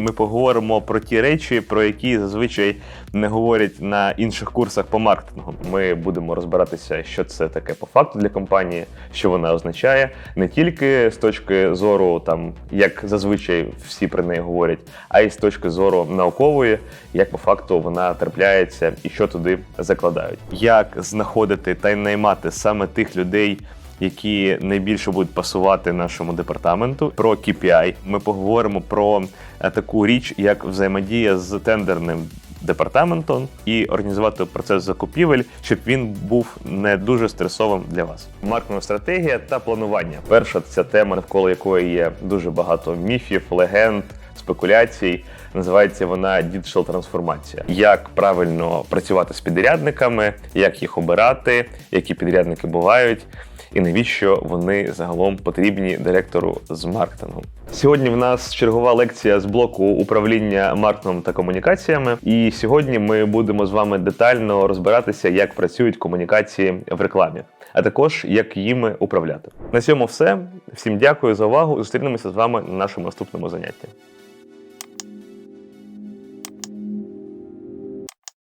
Ми поговоримо про ті речі, про які зазвичай не говорять на інших курсах по маркетингу. Ми будемо розбиратися, що це таке по факту для компанії, що вона означає, не тільки з точки зору, там як зазвичай всі про неї говорять, а й з точки зору наукової, як по факту вона трапляється і що туди закладають. Як знаходити та й наймати саме тих людей. Які найбільше будуть пасувати нашому департаменту про KPI. Ми поговоримо про е, таку річ, як взаємодія з тендерним департаментом і організувати процес закупівель, щоб він був не дуже стресовим для вас. Маркетингова стратегія та планування. Перша ця тема, навколо якої є дуже багато міфів, легенд, спекуляцій. Називається вона діджитал трансформація. Як правильно працювати з підрядниками, як їх обирати, які підрядники бувають, і навіщо вони загалом потрібні директору з маркетингу. Сьогодні в нас чергова лекція з блоку управління маркетингом та комунікаціями. І сьогодні ми будемо з вами детально розбиратися, як працюють комунікації в рекламі, а також як їми управляти. На цьому все. Всім дякую за увагу. Зустрінемося з вами на нашому наступному занятті.